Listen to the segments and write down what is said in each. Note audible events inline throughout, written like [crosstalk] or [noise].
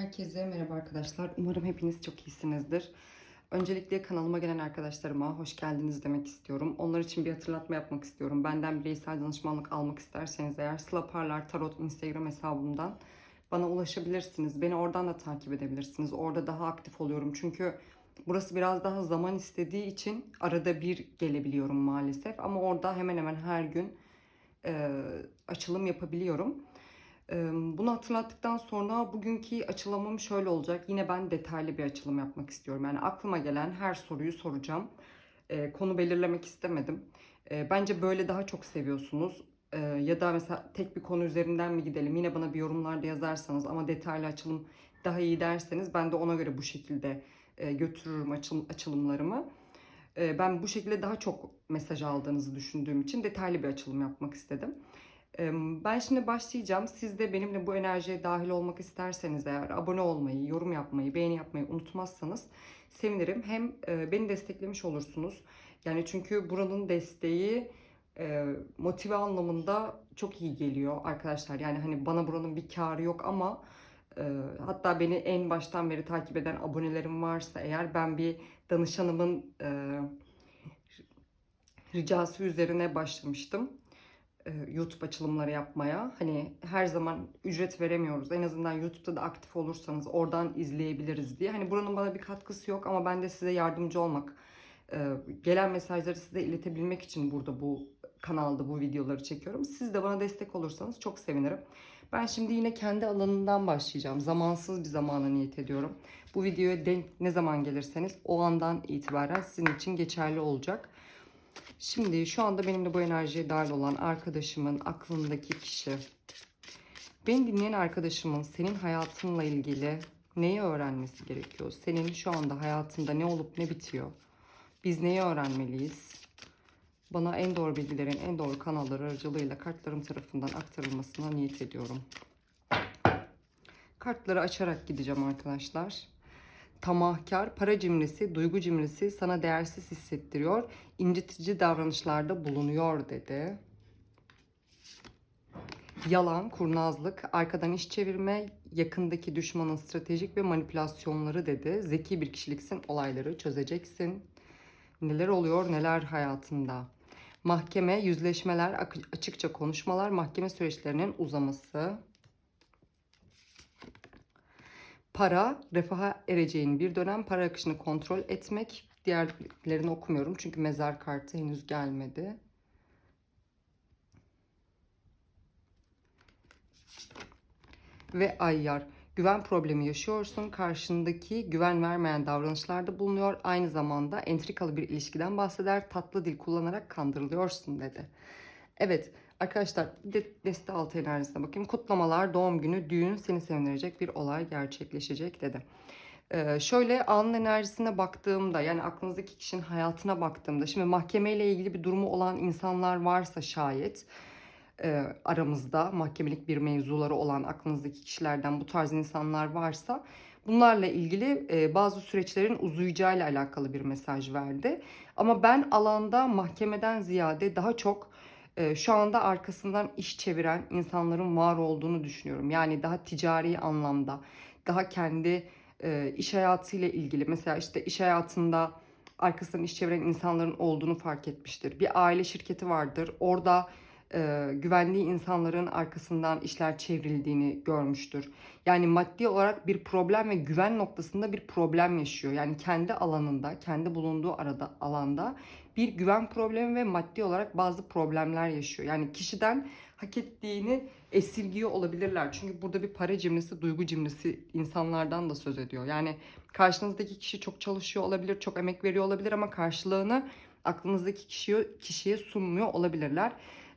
Herkese merhaba arkadaşlar. Umarım hepiniz çok iyisinizdir. Öncelikle kanalıma gelen arkadaşlarıma hoş geldiniz demek istiyorum. Onlar için bir hatırlatma yapmak istiyorum. Benden bireysel danışmanlık almak isterseniz eğer Sıla Tarot Instagram hesabımdan bana ulaşabilirsiniz. Beni oradan da takip edebilirsiniz. Orada daha aktif oluyorum. Çünkü burası biraz daha zaman istediği için arada bir gelebiliyorum maalesef. Ama orada hemen hemen her gün e, açılım yapabiliyorum. Bunu hatırlattıktan sonra bugünkü açılımım şöyle olacak. Yine ben detaylı bir açılım yapmak istiyorum. Yani aklıma gelen her soruyu soracağım. Konu belirlemek istemedim. Bence böyle daha çok seviyorsunuz. Ya da mesela tek bir konu üzerinden mi gidelim? Yine bana bir yorumlarda yazarsanız ama detaylı açılım daha iyi derseniz ben de ona göre bu şekilde götürürüm açıl- açılımlarımı. Ben bu şekilde daha çok mesaj aldığınızı düşündüğüm için detaylı bir açılım yapmak istedim. Ben şimdi başlayacağım. Siz de benimle bu enerjiye dahil olmak isterseniz eğer abone olmayı, yorum yapmayı, beğeni yapmayı unutmazsanız sevinirim. Hem beni desteklemiş olursunuz. Yani çünkü buranın desteği motive anlamında çok iyi geliyor arkadaşlar. Yani hani bana buranın bir karı yok ama hatta beni en baştan beri takip eden abonelerim varsa eğer ben bir danışanımın ricası üzerine başlamıştım e, YouTube açılımları yapmaya. Hani her zaman ücret veremiyoruz. En azından YouTube'da da aktif olursanız oradan izleyebiliriz diye. Hani buranın bana bir katkısı yok ama ben de size yardımcı olmak, e, gelen mesajları size iletebilmek için burada bu kanalda bu videoları çekiyorum. Siz de bana destek olursanız çok sevinirim. Ben şimdi yine kendi alanından başlayacağım. Zamansız bir zamana niyet ediyorum. Bu videoya denk ne zaman gelirseniz o andan itibaren sizin için geçerli olacak. Şimdi şu anda benimle bu enerjiye dahil olan arkadaşımın aklındaki kişi. Beni dinleyen arkadaşımın senin hayatınla ilgili neyi öğrenmesi gerekiyor? Senin şu anda hayatında ne olup ne bitiyor? Biz neyi öğrenmeliyiz? Bana en doğru bilgilerin en doğru kanalları aracılığıyla kartlarım tarafından aktarılmasına niyet ediyorum. Kartları açarak gideceğim arkadaşlar tamahkar, para cimrisi, duygu cimrisi sana değersiz hissettiriyor, incitici davranışlarda bulunuyor dedi. Yalan, kurnazlık, arkadan iş çevirme, yakındaki düşmanın stratejik ve manipülasyonları dedi. Zeki bir kişiliksin, olayları çözeceksin. Neler oluyor, neler hayatında. Mahkeme, yüzleşmeler, açıkça konuşmalar, mahkeme süreçlerinin uzaması. Para, refaha ereceğin bir dönem para akışını kontrol etmek. Diğerlerini okumuyorum çünkü mezar kartı henüz gelmedi. Ve ayyar. Güven problemi yaşıyorsun. Karşındaki güven vermeyen davranışlarda bulunuyor. Aynı zamanda entrikalı bir ilişkiden bahseder. Tatlı dil kullanarak kandırılıyorsun dedi. Evet arkadaşlar bir de deste altı enerjisine bakayım. Kutlamalar, doğum günü, düğün seni sevindirecek bir olay gerçekleşecek dedi. Ee, şöyle anın enerjisine baktığımda yani aklınızdaki kişinin hayatına baktığımda şimdi mahkemeyle ilgili bir durumu olan insanlar varsa şayet e, aramızda mahkemelik bir mevzuları olan aklınızdaki kişilerden bu tarz insanlar varsa bunlarla ilgili e, bazı süreçlerin uzayacağıyla alakalı bir mesaj verdi. Ama ben alanda mahkemeden ziyade daha çok şu anda arkasından iş çeviren insanların var olduğunu düşünüyorum. Yani daha ticari anlamda, daha kendi e, iş hayatıyla ilgili mesela işte iş hayatında arkasından iş çeviren insanların olduğunu fark etmiştir. Bir aile şirketi vardır. Orada e, güvendiği insanların arkasından işler çevrildiğini görmüştür. Yani maddi olarak bir problem ve güven noktasında bir problem yaşıyor. Yani kendi alanında, kendi bulunduğu arada alanda bir güven problemi ve maddi olarak bazı problemler yaşıyor. Yani kişiden hak ettiğini esirgiyor olabilirler. Çünkü burada bir para cimrisi, duygu cimrisi insanlardan da söz ediyor. Yani karşınızdaki kişi çok çalışıyor olabilir, çok emek veriyor olabilir ama karşılığını aklınızdaki kişiye, kişiye sunmuyor olabilirler.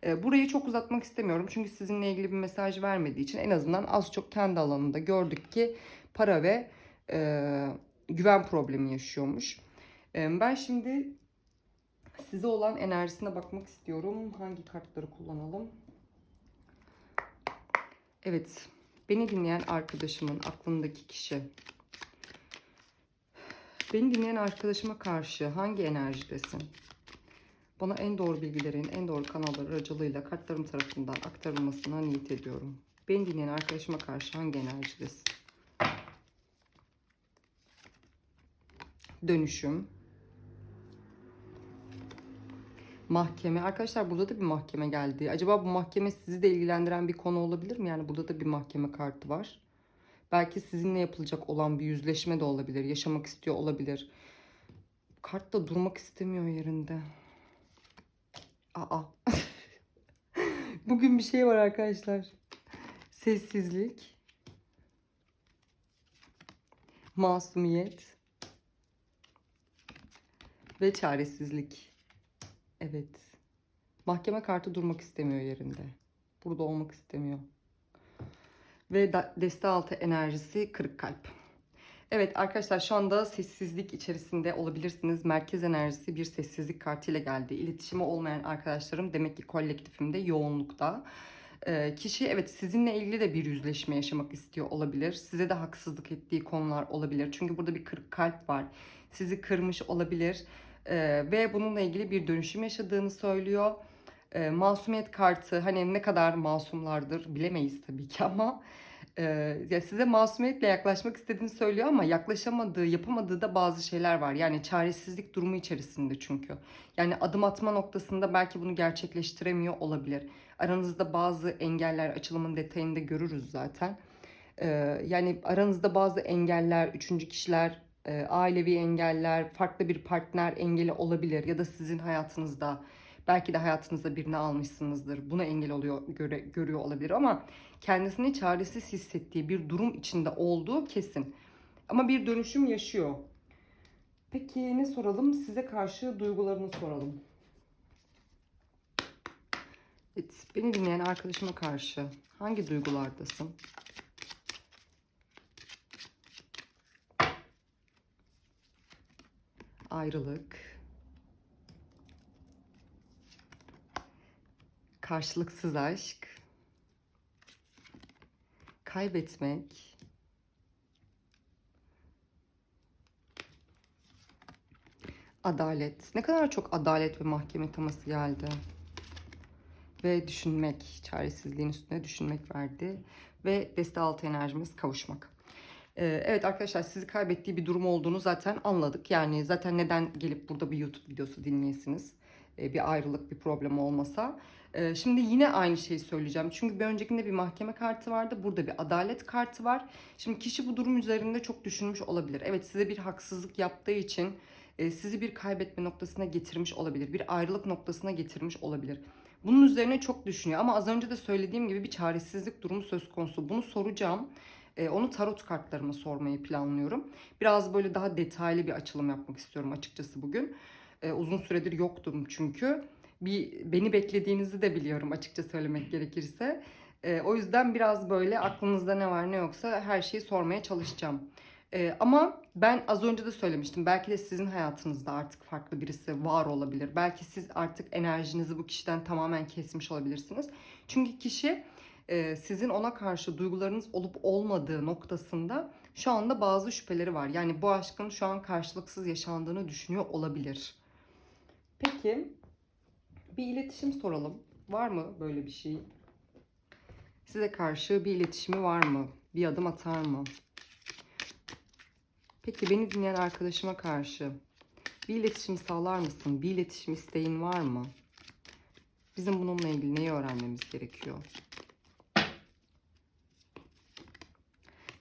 E, Burayı çok uzatmak istemiyorum çünkü sizinle ilgili bir mesaj vermediği için en azından az çok kendi alanında gördük ki para ve e, güven problemi yaşıyormuş. E, ben şimdi Size olan enerjisine bakmak istiyorum. Hangi kartları kullanalım? Evet. Beni dinleyen arkadaşımın aklındaki kişi. Beni dinleyen arkadaşıma karşı hangi enerjidesin? Bana en doğru bilgilerin en doğru kanallar aracılığıyla kartlarım tarafından aktarılmasına niyet ediyorum. Beni dinleyen arkadaşıma karşı hangi enerjidesin? Dönüşüm, mahkeme. Arkadaşlar burada da bir mahkeme geldi. Acaba bu mahkeme sizi de ilgilendiren bir konu olabilir mi? Yani burada da bir mahkeme kartı var. Belki sizinle yapılacak olan bir yüzleşme de olabilir. Yaşamak istiyor olabilir. Kart da durmak istemiyor yerinde. Aa. [laughs] Bugün bir şey var arkadaşlar. Sessizlik. Masumiyet. Ve çaresizlik. Evet. Mahkeme kartı durmak istemiyor yerinde. Burada olmak istemiyor. Ve deste altı enerjisi kırık kalp. Evet arkadaşlar şu anda sessizlik içerisinde olabilirsiniz. Merkez enerjisi bir sessizlik kartıyla geldi. İletişimi olmayan arkadaşlarım demek ki kolektifimde yoğunlukta. Ee, kişi evet sizinle ilgili de bir yüzleşme yaşamak istiyor olabilir. Size de haksızlık ettiği konular olabilir. Çünkü burada bir kırık kalp var. Sizi kırmış olabilir. Ee, ve bununla ilgili bir dönüşüm yaşadığını söylüyor. Ee, masumiyet kartı hani ne kadar masumlardır bilemeyiz tabii ki ama e, ya size masumiyetle yaklaşmak istediğini söylüyor ama yaklaşamadığı, yapamadığı da bazı şeyler var. Yani çaresizlik durumu içerisinde çünkü. Yani adım atma noktasında belki bunu gerçekleştiremiyor olabilir. Aranızda bazı engeller açılımın detayında görürüz zaten. Ee, yani aranızda bazı engeller, üçüncü kişiler, e, ailevi engeller, farklı bir partner engeli olabilir ya da sizin hayatınızda belki de hayatınızda birini almışsınızdır. Buna engel oluyor göre, görüyor olabilir ama kendisini çaresiz hissettiği bir durum içinde olduğu kesin. Ama bir dönüşüm yaşıyor. Peki ne soralım? Size karşı duygularını soralım. Evet, beni dinleyen arkadaşıma karşı hangi duygulardasın? Ayrılık. Karşılıksız aşk. Kaybetmek. Adalet. Ne kadar çok adalet ve mahkeme teması geldi. Ve düşünmek, çaresizliğin üstüne düşünmek verdi. Ve deste altı enerjimiz kavuşmak. Ee, evet arkadaşlar sizi kaybettiği bir durum olduğunu zaten anladık. Yani zaten neden gelip burada bir YouTube videosu dinleyesiniz? Ee, bir ayrılık, bir problem olmasa. Ee, şimdi yine aynı şeyi söyleyeceğim. Çünkü bir öncekinde bir mahkeme kartı vardı. Burada bir adalet kartı var. Şimdi kişi bu durum üzerinde çok düşünmüş olabilir. Evet size bir haksızlık yaptığı için e, sizi bir kaybetme noktasına getirmiş olabilir. Bir ayrılık noktasına getirmiş olabilir. Bunun üzerine çok düşünüyor ama az önce de söylediğim gibi bir çaresizlik durumu söz konusu. Bunu soracağım. E, onu tarot kartlarıma sormayı planlıyorum. Biraz böyle daha detaylı bir açılım yapmak istiyorum açıkçası bugün. E, uzun süredir yoktum çünkü. Bir beni beklediğinizi de biliyorum açıkça söylemek gerekirse. E, o yüzden biraz böyle aklınızda ne var ne yoksa her şeyi sormaya çalışacağım. Ama ben az önce de söylemiştim. Belki de sizin hayatınızda artık farklı birisi var olabilir. Belki siz artık enerjinizi bu kişiden tamamen kesmiş olabilirsiniz. Çünkü kişi e, sizin ona karşı duygularınız olup olmadığı noktasında şu anda bazı şüpheleri var. Yani bu aşkın şu an karşılıksız yaşandığını düşünüyor olabilir. Peki bir iletişim soralım. Var mı böyle bir şey? Size karşı bir iletişimi var mı? Bir adım atar mı? Peki beni dinleyen arkadaşıma karşı bir iletişim sağlar mısın? Bir iletişim isteğin var mı? Bizim bununla ilgili neyi öğrenmemiz gerekiyor?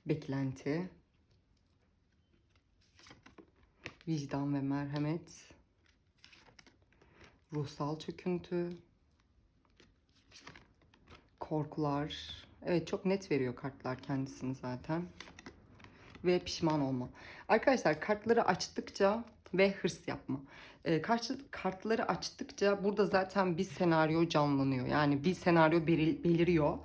Beklenti, vicdan ve merhamet, ruhsal çöküntü, korkular. Evet çok net veriyor kartlar kendisini zaten. Ve pişman olma. Arkadaşlar kartları açtıkça ve hırs yapma. E, karşı, kartları açtıkça burada zaten bir senaryo canlanıyor. Yani bir senaryo belir- beliriyor.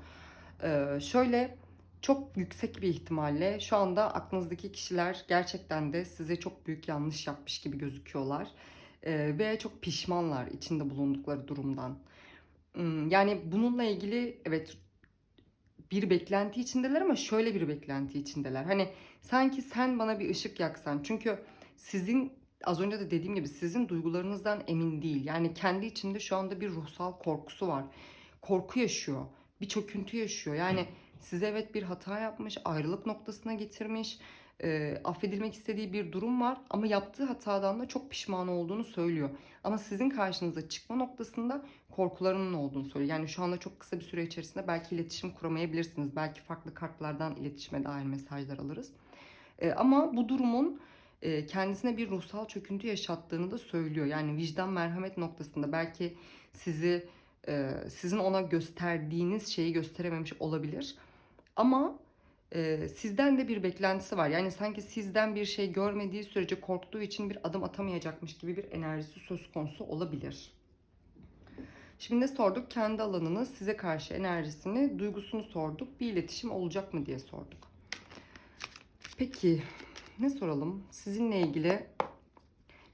E, şöyle çok yüksek bir ihtimalle şu anda aklınızdaki kişiler gerçekten de size çok büyük yanlış yapmış gibi gözüküyorlar. E, ve çok pişmanlar içinde bulundukları durumdan. Hmm, Yani bununla ilgili evet bir beklenti içindeler ama şöyle bir beklenti içindeler. Hani sanki sen bana bir ışık yaksan. Çünkü sizin az önce de dediğim gibi sizin duygularınızdan emin değil. Yani kendi içinde şu anda bir ruhsal korkusu var. Korku yaşıyor. Bir çöküntü yaşıyor. Yani size evet bir hata yapmış, ayrılık noktasına getirmiş, e, affedilmek istediği bir durum var ama yaptığı hatadan da çok pişman olduğunu söylüyor. Ama sizin karşınıza çıkma noktasında korkularının olduğunu söylüyor. Yani şu anda çok kısa bir süre içerisinde belki iletişim kuramayabilirsiniz. Belki farklı kartlardan iletişime dair mesajlar alırız. E, ama bu durumun e, kendisine bir ruhsal çöküntü yaşattığını da söylüyor. Yani vicdan merhamet noktasında belki sizi e, sizin ona gösterdiğiniz şeyi gösterememiş olabilir. Ama e, sizden de bir beklentisi var. Yani sanki sizden bir şey görmediği sürece korktuğu için bir adım atamayacakmış gibi bir enerjisi söz konusu olabilir. Şimdi ne sorduk? Kendi alanını, size karşı enerjisini, duygusunu sorduk. Bir iletişim olacak mı diye sorduk. Peki ne soralım? Sizinle ilgili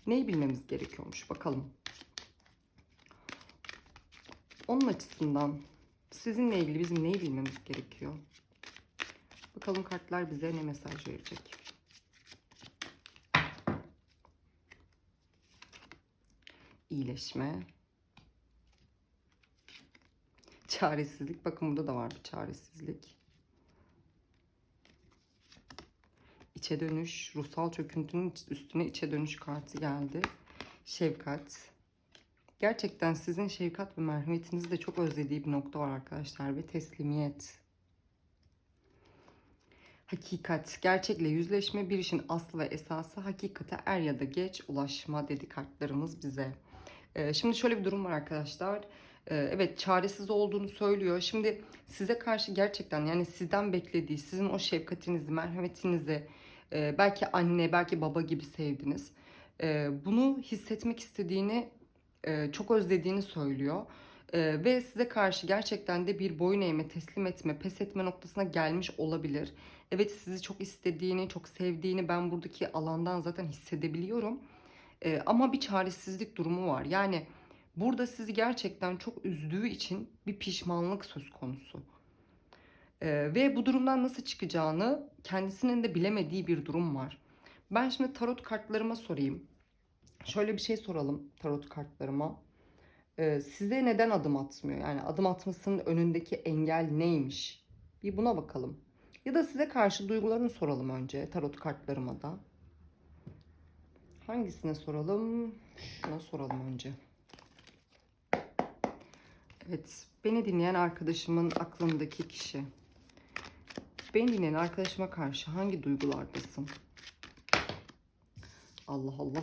neyi bilmemiz gerekiyormuş bakalım. Onun açısından sizinle ilgili bizim neyi bilmemiz gerekiyor? Bakalım kartlar bize ne mesaj verecek? İyileşme. Çaresizlik. Bakın burada da var bir çaresizlik. İçe dönüş. Ruhsal çöküntünün üstüne içe dönüş kartı geldi. Şefkat. Gerçekten sizin şefkat ve merhametinizi de çok özlediği bir nokta var arkadaşlar ve teslimiyet. Hakikat, gerçekle yüzleşme bir işin aslı ve esası hakikate er ya da geç ulaşma dedi kartlarımız bize. Ee, şimdi şöyle bir durum var arkadaşlar. Ee, evet çaresiz olduğunu söylüyor. Şimdi size karşı gerçekten yani sizden beklediği, sizin o şefkatinizi, merhametinizi e, belki anne, belki baba gibi sevdiniz. E, bunu hissetmek istediğini, e, çok özlediğini söylüyor. Ee, ve size karşı gerçekten de bir boyun eğme, teslim etme, pes etme noktasına gelmiş olabilir. Evet sizi çok istediğini, çok sevdiğini ben buradaki alandan zaten hissedebiliyorum. Ee, ama bir çaresizlik durumu var. Yani burada sizi gerçekten çok üzdüğü için bir pişmanlık söz konusu. Ee, ve bu durumdan nasıl çıkacağını kendisinin de bilemediği bir durum var. Ben şimdi tarot kartlarıma sorayım. Şöyle bir şey soralım tarot kartlarıma. Ee, size neden adım atmıyor? Yani adım atmasının önündeki engel neymiş? Bir buna bakalım. Ya da size karşı duygularını soralım önce tarot kartlarıma da. Hangisine soralım? Şuna soralım önce. Evet, beni dinleyen arkadaşımın aklındaki kişi. Beni dinleyen arkadaşıma karşı hangi duygulardasın? Allah Allah.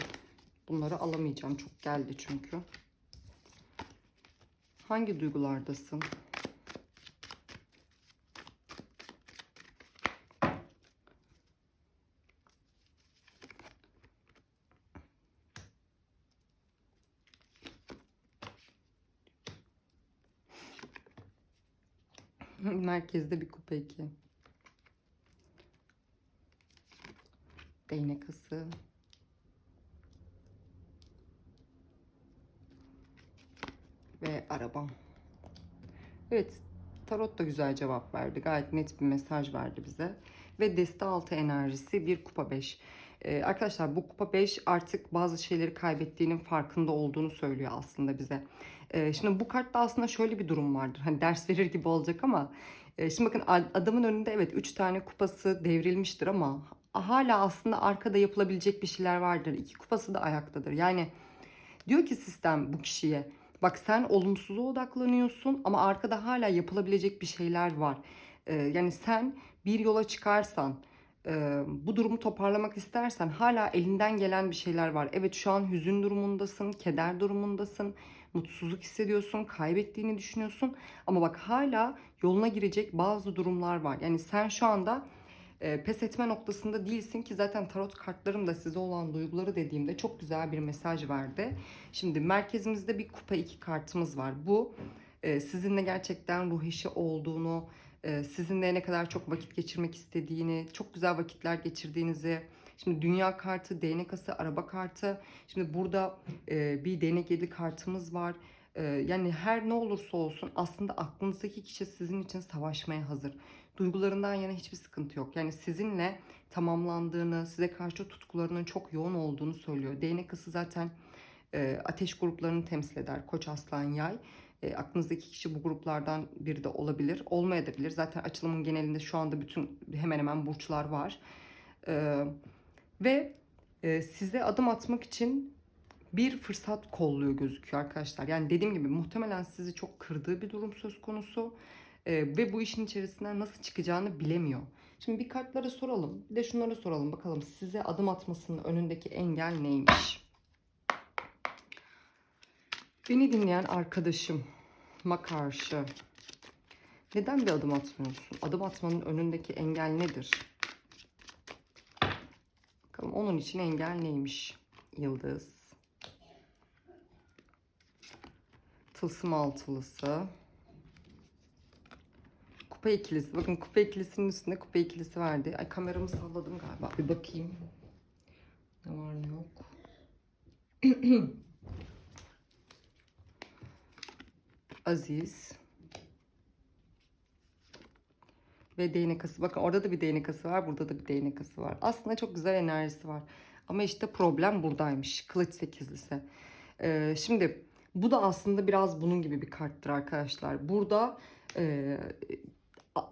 Bunları alamayacağım. Çok geldi çünkü. Hangi duygulardasın? Merkezde bir kupa iki. Değnek ası. Ve arabam. Evet, tarot da güzel cevap verdi. Gayet net bir mesaj verdi bize. Ve deste altı enerjisi bir kupa 5. Ee, arkadaşlar bu kupa 5 artık bazı şeyleri kaybettiğinin farkında olduğunu söylüyor aslında bize. Ee, şimdi bu kartta aslında şöyle bir durum vardır. Hani ders verir gibi olacak ama e, şimdi bakın adamın önünde evet 3 tane kupası devrilmiştir ama hala aslında arkada yapılabilecek bir şeyler vardır. İki kupası da ayaktadır. Yani diyor ki sistem bu kişiye Bak sen olumsuza odaklanıyorsun ama arkada hala yapılabilecek bir şeyler var. Ee, yani sen bir yola çıkarsan, e, bu durumu toparlamak istersen hala elinden gelen bir şeyler var. Evet şu an hüzün durumundasın, keder durumundasın, mutsuzluk hissediyorsun, kaybettiğini düşünüyorsun. Ama bak hala yoluna girecek bazı durumlar var. Yani sen şu anda e, pes etme noktasında değilsin ki zaten tarot kartlarım da size olan duyguları dediğimde çok güzel bir mesaj verdi. Şimdi merkezimizde bir kupa iki kartımız var. Bu e, sizinle gerçekten ruh eşi olduğunu, e, sizinle ne kadar çok vakit geçirmek istediğini, çok güzel vakitler geçirdiğinizi, Şimdi dünya kartı, değnek ası, araba kartı. Şimdi burada e, bir değnek yedi kartımız var. E, yani her ne olursa olsun aslında aklınızdaki kişi sizin için savaşmaya hazır duygularından yana hiçbir sıkıntı yok. Yani sizinle tamamlandığını, size karşı tutkularının çok yoğun olduğunu söylüyor. Değnek kası zaten e, ateş gruplarını temsil eder. Koç, aslan, yay. E, aklınızdaki kişi bu gruplardan biri de olabilir. Olmayabilir. Zaten açılımın genelinde şu anda bütün hemen hemen burçlar var. E, ve e, size adım atmak için bir fırsat kolluyor gözüküyor arkadaşlar. Yani dediğim gibi muhtemelen sizi çok kırdığı bir durum söz konusu. E, ve bu işin içerisinden nasıl çıkacağını bilemiyor. Şimdi bir kartlara soralım. Bir de şunlara soralım bakalım size adım atmasının önündeki engel neymiş? Beni dinleyen arkadaşıma karşı neden bir adım atmıyorsun? Adım atmanın önündeki engel nedir? Bakalım onun için engel neymiş? Yıldız. Tılsım altılısı. Kupa ikilisi. Bakın kupa ikilisinin üstünde kupa ikilisi verdi. Ay kameramı salladım galiba. Bir bakayım. Ne var ne yok. [clears throat] Aziz. Ve değnekası. Bakın orada da bir değnekası var. Burada da bir değnekası var. Aslında çok güzel enerjisi var. Ama işte problem buradaymış. Kılıç sekizlisi. Ee, şimdi bu da aslında biraz bunun gibi bir karttır arkadaşlar. Burada e,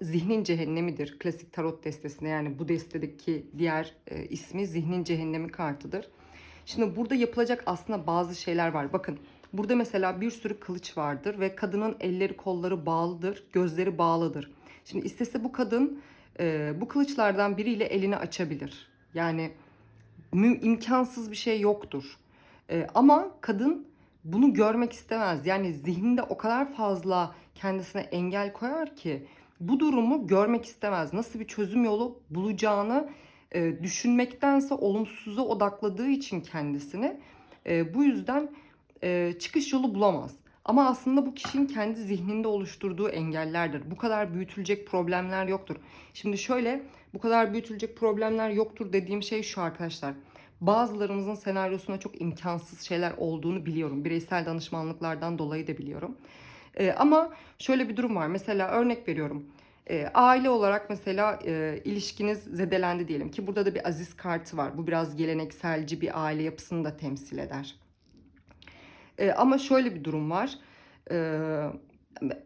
zihnin cehennemidir. Klasik tarot destesinde yani bu destedeki diğer e, ismi zihnin cehennemi kartıdır. Şimdi burada yapılacak aslında bazı şeyler var. Bakın burada mesela bir sürü kılıç vardır ve kadının elleri kolları bağlıdır, gözleri bağlıdır. Şimdi istese bu kadın e, bu kılıçlardan biriyle elini açabilir. Yani imkansız bir şey yoktur. E, ama kadın bunu görmek istemez. Yani zihninde o kadar fazla kendisine engel koyar ki bu durumu görmek istemez. Nasıl bir çözüm yolu bulacağını e, düşünmektense olumsuza odakladığı için kendisini e, bu yüzden e, çıkış yolu bulamaz. Ama aslında bu kişinin kendi zihninde oluşturduğu engellerdir. Bu kadar büyütülecek problemler yoktur. Şimdi şöyle bu kadar büyütülecek problemler yoktur dediğim şey şu arkadaşlar. Bazılarımızın senaryosunda çok imkansız şeyler olduğunu biliyorum. Bireysel danışmanlıklardan dolayı da biliyorum. Ee, ama şöyle bir durum var. Mesela örnek veriyorum. Ee, aile olarak mesela e, ilişkiniz zedelendi diyelim ki burada da bir aziz kartı var. Bu biraz gelenekselci bir aile yapısını da temsil eder. Ee, ama şöyle bir durum var. Ee,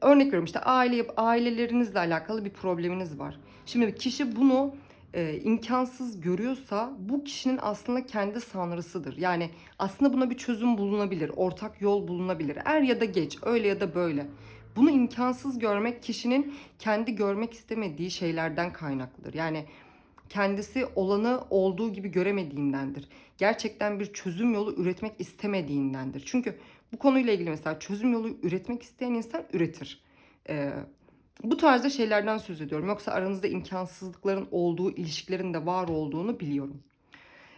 örnek veriyorum işte aile ailelerinizle alakalı bir probleminiz var. Şimdi kişi bunu e, imkansız görüyorsa bu kişinin aslında kendi sanrısıdır. Yani aslında buna bir çözüm bulunabilir, ortak yol bulunabilir. Er ya da geç, öyle ya da böyle. Bunu imkansız görmek kişinin kendi görmek istemediği şeylerden kaynaklıdır. Yani kendisi olanı olduğu gibi göremediğindendir. Gerçekten bir çözüm yolu üretmek istemediğindendir. Çünkü bu konuyla ilgili mesela çözüm yolu üretmek isteyen insan üretir. Ee, bu tarzda şeylerden söz ediyorum. Yoksa aranızda imkansızlıkların olduğu, ilişkilerin de var olduğunu biliyorum.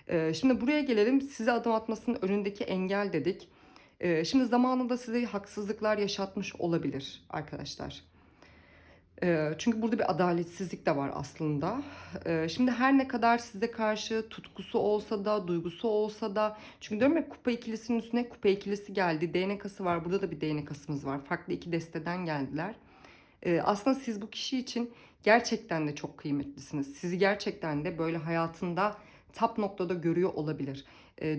Ee, şimdi buraya gelelim. Size adım atmasının önündeki engel dedik. Ee, şimdi zamanında size haksızlıklar yaşatmış olabilir arkadaşlar. Ee, çünkü burada bir adaletsizlik de var aslında. Ee, şimdi her ne kadar size karşı tutkusu olsa da, duygusu olsa da. Çünkü diyorum ya kupa ikilisinin üstüne kupa ikilisi geldi. DNK'sı var. Burada da bir DNK'sımız var. Farklı iki desteden geldiler. Ee, aslında siz bu kişi için gerçekten de çok kıymetlisiniz. Sizi gerçekten de böyle hayatında tap noktada görüyor olabilir.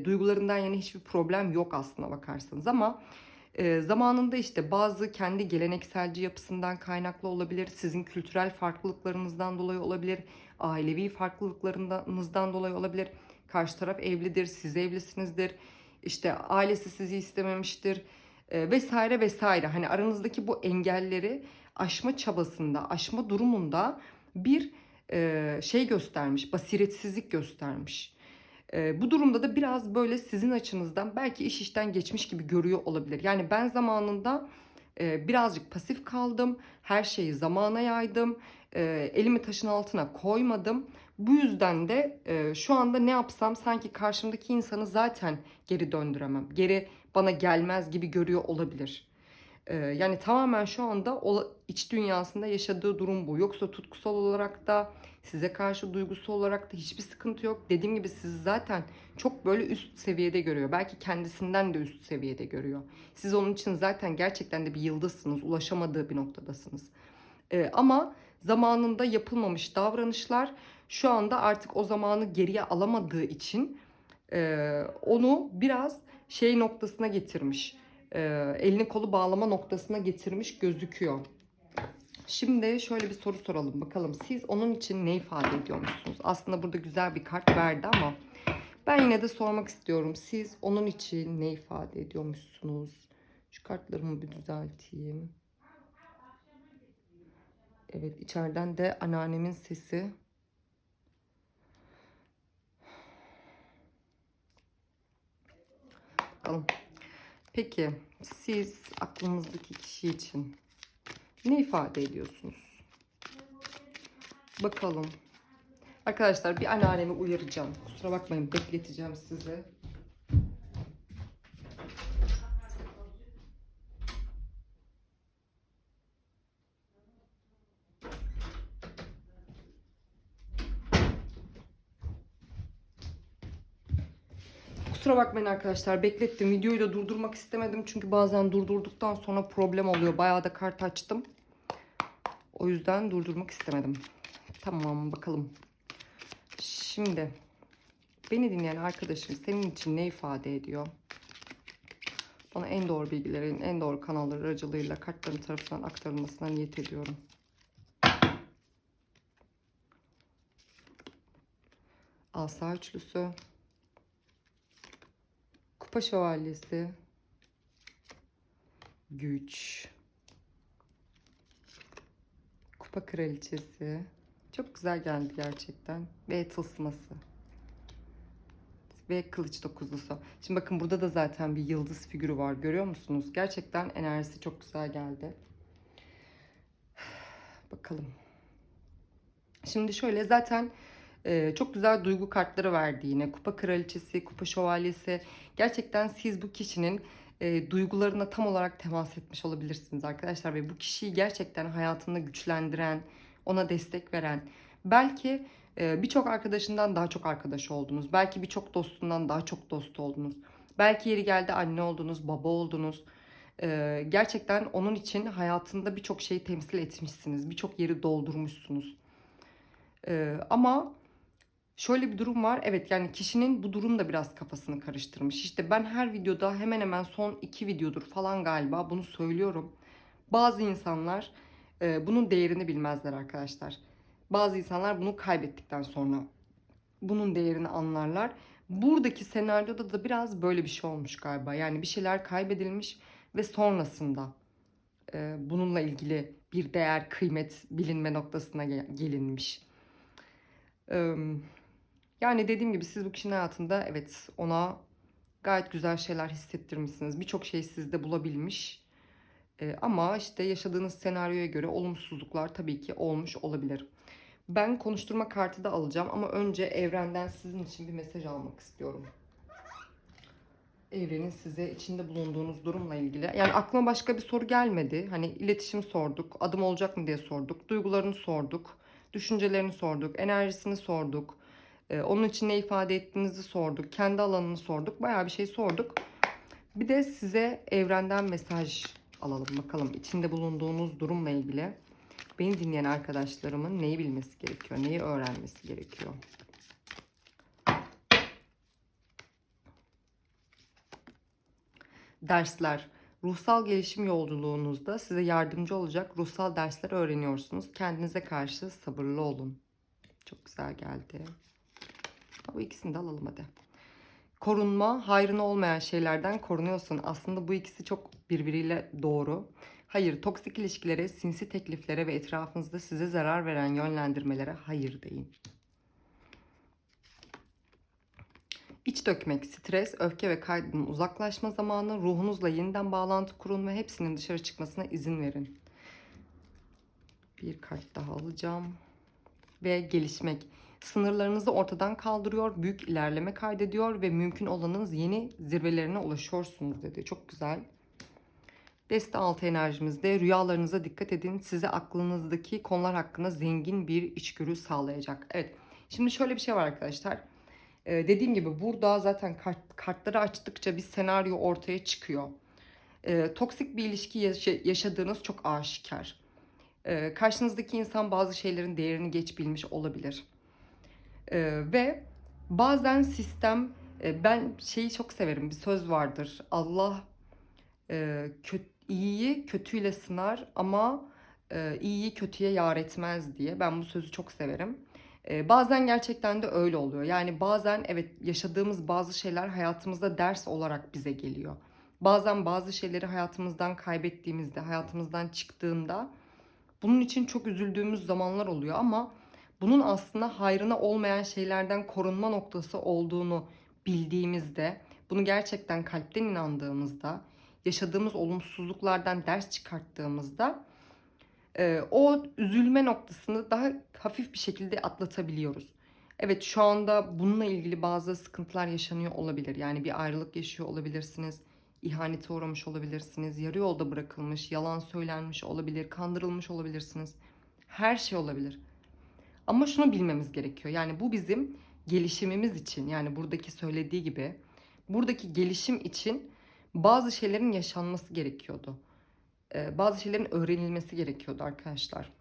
Duygularından yani hiçbir problem yok aslına bakarsanız ama e, zamanında işte bazı kendi gelenekselci yapısından kaynaklı olabilir. Sizin kültürel farklılıklarınızdan dolayı olabilir. Ailevi farklılıklarınızdan dolayı olabilir. Karşı taraf evlidir, siz evlisinizdir. İşte ailesi sizi istememiştir e, vesaire vesaire. Hani aranızdaki bu engelleri aşma çabasında, aşma durumunda bir e, şey göstermiş, basiretsizlik göstermiş. E, bu durumda da biraz böyle sizin açınızdan belki iş işten geçmiş gibi görüyor olabilir. Yani ben zamanında e, birazcık pasif kaldım, her şeyi zamana yaydım, e, elimi taşın altına koymadım. Bu yüzden de e, şu anda ne yapsam sanki karşımdaki insanı zaten geri döndüremem, geri bana gelmez gibi görüyor olabilir. Ee, yani tamamen şu anda iç dünyasında yaşadığı durum bu. Yoksa tutkusal olarak da size karşı duygusu olarak da hiçbir sıkıntı yok. Dediğim gibi sizi zaten çok böyle üst seviyede görüyor. Belki kendisinden de üst seviyede görüyor. Siz onun için zaten gerçekten de bir yıldızsınız. Ulaşamadığı bir noktadasınız. Ee, ama zamanında yapılmamış davranışlar şu anda artık o zamanı geriye alamadığı için e, onu biraz şey noktasına getirmiş e, elini kolu bağlama noktasına getirmiş gözüküyor. Şimdi şöyle bir soru soralım bakalım. Siz onun için ne ifade ediyormuşsunuz? Aslında burada güzel bir kart verdi ama ben yine de sormak istiyorum. Siz onun için ne ifade ediyormuşsunuz? Şu kartlarımı bir düzelteyim. Evet içeriden de anneannemin sesi. Bakalım. Peki siz aklınızdaki kişi için ne ifade ediyorsunuz? Bakalım. Arkadaşlar bir anneannemi uyaracağım. Kusura bakmayın bekleteceğim sizi. Kusura bakmayın arkadaşlar beklettim. Videoyu da durdurmak istemedim. Çünkü bazen durdurduktan sonra problem oluyor. Bayağı da kart açtım. O yüzden durdurmak istemedim. Tamam bakalım. Şimdi beni dinleyen arkadaşım senin için ne ifade ediyor? Bana en doğru bilgilerin, en doğru kanallar aracılığıyla kartların tarafından aktarılmasına niyet ediyorum. Asa üçlüsü. Kupa şövalyesi. Güç. Kupa kraliçesi. Çok güzel geldi gerçekten. Ve tılsması. Ve kılıç dokuzlusu. Şimdi bakın burada da zaten bir yıldız figürü var. Görüyor musunuz? Gerçekten enerjisi çok güzel geldi. [sighs] Bakalım. Şimdi şöyle zaten e, çok güzel duygu kartları verdi yine. Kupa kraliçesi, kupa şövalyesi. Gerçekten siz bu kişinin e, duygularına tam olarak temas etmiş olabilirsiniz arkadaşlar. Ve bu kişiyi gerçekten hayatında güçlendiren, ona destek veren. Belki e, birçok arkadaşından daha çok arkadaş oldunuz. Belki birçok dostundan daha çok dost oldunuz. Belki yeri geldi anne oldunuz, baba oldunuz. E, gerçekten onun için hayatında birçok şeyi temsil etmişsiniz. Birçok yeri doldurmuşsunuz. E, ama şöyle bir durum var. Evet yani kişinin bu durum da biraz kafasını karıştırmış. İşte ben her videoda hemen hemen son iki videodur falan galiba bunu söylüyorum. Bazı insanlar e, bunun değerini bilmezler arkadaşlar. Bazı insanlar bunu kaybettikten sonra bunun değerini anlarlar. Buradaki senaryoda da biraz böyle bir şey olmuş galiba. Yani bir şeyler kaybedilmiş ve sonrasında e, bununla ilgili bir değer, kıymet bilinme noktasına gelinmiş. E, yani dediğim gibi siz bu kişinin hayatında evet ona gayet güzel şeyler hissettirmişsiniz. Birçok şey sizde bulabilmiş. E, ama işte yaşadığınız senaryoya göre olumsuzluklar tabii ki olmuş olabilir. Ben konuşturma kartı da alacağım ama önce evrenden sizin için bir mesaj almak istiyorum. Evrenin size içinde bulunduğunuz durumla ilgili. Yani aklıma başka bir soru gelmedi. Hani iletişim sorduk, adım olacak mı diye sorduk, duygularını sorduk, düşüncelerini sorduk, enerjisini sorduk. Ee, onun için ne ifade ettiğinizi sorduk, kendi alanını sorduk, bayağı bir şey sorduk. Bir de size evrenden mesaj alalım bakalım içinde bulunduğunuz durumla ilgili beni dinleyen arkadaşlarımın neyi bilmesi gerekiyor, neyi öğrenmesi gerekiyor. Dersler. Ruhsal gelişim yolculuğunuzda size yardımcı olacak ruhsal dersler öğreniyorsunuz. Kendinize karşı sabırlı olun. Çok güzel geldi. Bu ikisini de alalım hadi. Korunma, hayrına olmayan şeylerden korunuyorsun. Aslında bu ikisi çok birbiriyle doğru. Hayır, toksik ilişkilere, sinsi tekliflere ve etrafınızda size zarar veren yönlendirmelere hayır deyin. İç dökmek, stres, öfke ve kaygının uzaklaşma zamanı, ruhunuzla yeniden bağlantı kurun ve hepsinin dışarı çıkmasına izin verin. Bir kart daha alacağım. Ve gelişmek. Sınırlarınızı ortadan kaldırıyor, büyük ilerleme kaydediyor ve mümkün olanınız yeni zirvelerine ulaşıyorsunuz dedi. Çok güzel. Deste altı enerjimizde rüyalarınıza dikkat edin. Size aklınızdaki konular hakkında zengin bir içgörü sağlayacak. Evet. Şimdi şöyle bir şey var arkadaşlar. Ee, dediğim gibi burada zaten kart, kartları açtıkça bir senaryo ortaya çıkıyor. Ee, toksik bir ilişki yaşa, yaşadığınız çok aşikar. Ee, karşınızdaki insan bazı şeylerin değerini geç bilmiş olabilir. Ee, ve bazen sistem e, ben şeyi çok severim. Bir söz vardır. Allah e, kö- iyiyi kötüyle sınar ama e, iyiyi kötüye yar etmez diye. Ben bu sözü çok severim. E, bazen gerçekten de öyle oluyor. Yani bazen evet yaşadığımız bazı şeyler hayatımızda ders olarak bize geliyor. Bazen bazı şeyleri hayatımızdan kaybettiğimizde, hayatımızdan çıktığında bunun için çok üzüldüğümüz zamanlar oluyor ama bunun aslında hayrına olmayan şeylerden korunma noktası olduğunu bildiğimizde, bunu gerçekten kalpten inandığımızda, yaşadığımız olumsuzluklardan ders çıkarttığımızda e, o üzülme noktasını daha hafif bir şekilde atlatabiliyoruz. Evet şu anda bununla ilgili bazı sıkıntılar yaşanıyor olabilir. Yani bir ayrılık yaşıyor olabilirsiniz. ihanete uğramış olabilirsiniz. Yarı yolda bırakılmış, yalan söylenmiş olabilir, kandırılmış olabilirsiniz. Her şey olabilir. Ama şunu bilmemiz gerekiyor. Yani bu bizim gelişimimiz için yani buradaki söylediği gibi buradaki gelişim için bazı şeylerin yaşanması gerekiyordu. Ee, bazı şeylerin öğrenilmesi gerekiyordu arkadaşlar.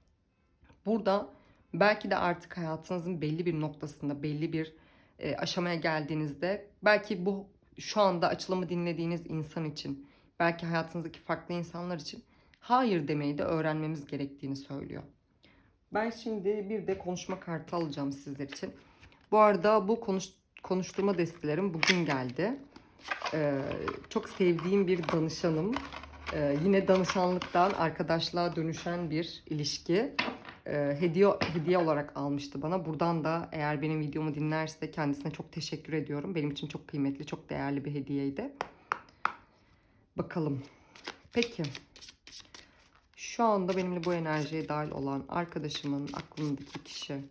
Burada belki de artık hayatınızın belli bir noktasında, belli bir e, aşamaya geldiğinizde belki bu şu anda açılımı dinlediğiniz insan için, belki hayatınızdaki farklı insanlar için hayır demeyi de öğrenmemiz gerektiğini söylüyor. Ben şimdi bir de konuşma kartı alacağım sizler için. Bu arada bu konuş, konuşturma destelerim bugün geldi. Ee, çok sevdiğim bir danışanım. Ee, yine danışanlıktan arkadaşlığa dönüşen bir ilişki. Ee, hediye hediye olarak almıştı bana. Buradan da eğer benim videomu dinlerse kendisine çok teşekkür ediyorum. Benim için çok kıymetli, çok değerli bir hediyeydi. Bakalım. Peki. Şu anda benimle bu enerjiye dahil olan arkadaşımın aklındaki kişi.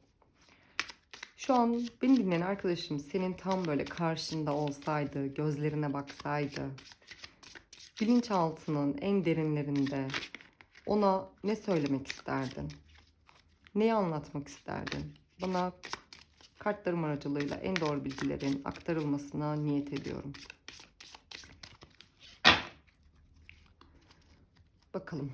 Şu an beni dinleyen arkadaşım senin tam böyle karşında olsaydı, gözlerine baksaydı, bilinçaltının en derinlerinde ona ne söylemek isterdin? Neyi anlatmak isterdin? Bana kartlarım aracılığıyla en doğru bilgilerin aktarılmasına niyet ediyorum. Bakalım.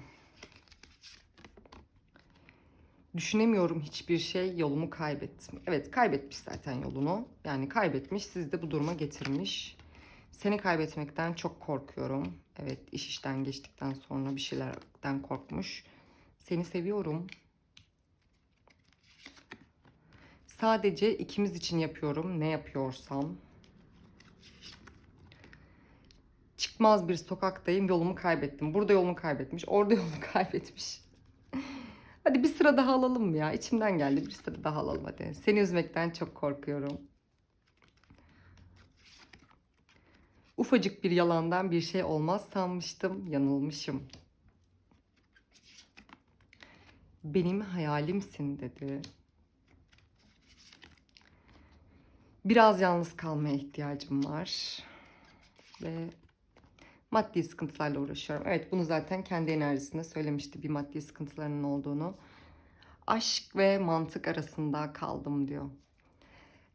Düşünemiyorum hiçbir şey yolumu kaybettim. Evet kaybetmiş zaten yolunu. Yani kaybetmiş sizi de bu duruma getirmiş. Seni kaybetmekten çok korkuyorum. Evet iş işten geçtikten sonra bir şeylerden korkmuş. Seni seviyorum. Sadece ikimiz için yapıyorum ne yapıyorsam. Çıkmaz bir sokaktayım yolumu kaybettim. Burada yolumu kaybetmiş. Orada yolumu [laughs] kaybetmiş. Hadi bir sıra daha alalım mı ya? İçimden geldi bir sıra daha alalım hadi. Seni üzmekten çok korkuyorum. Ufacık bir yalandan bir şey olmaz sanmıştım. Yanılmışım. Benim hayalimsin dedi. Biraz yalnız kalmaya ihtiyacım var. Ve maddi sıkıntılarla uğraşıyorum. Evet bunu zaten kendi enerjisinde söylemişti bir maddi sıkıntılarının olduğunu. Aşk ve mantık arasında kaldım diyor.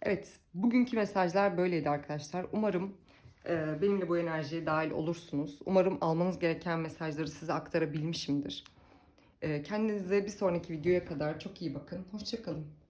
Evet bugünkü mesajlar böyleydi arkadaşlar. Umarım e, benimle bu enerjiye dahil olursunuz. Umarım almanız gereken mesajları size aktarabilmişimdir. E, kendinize bir sonraki videoya kadar çok iyi bakın. Hoşçakalın.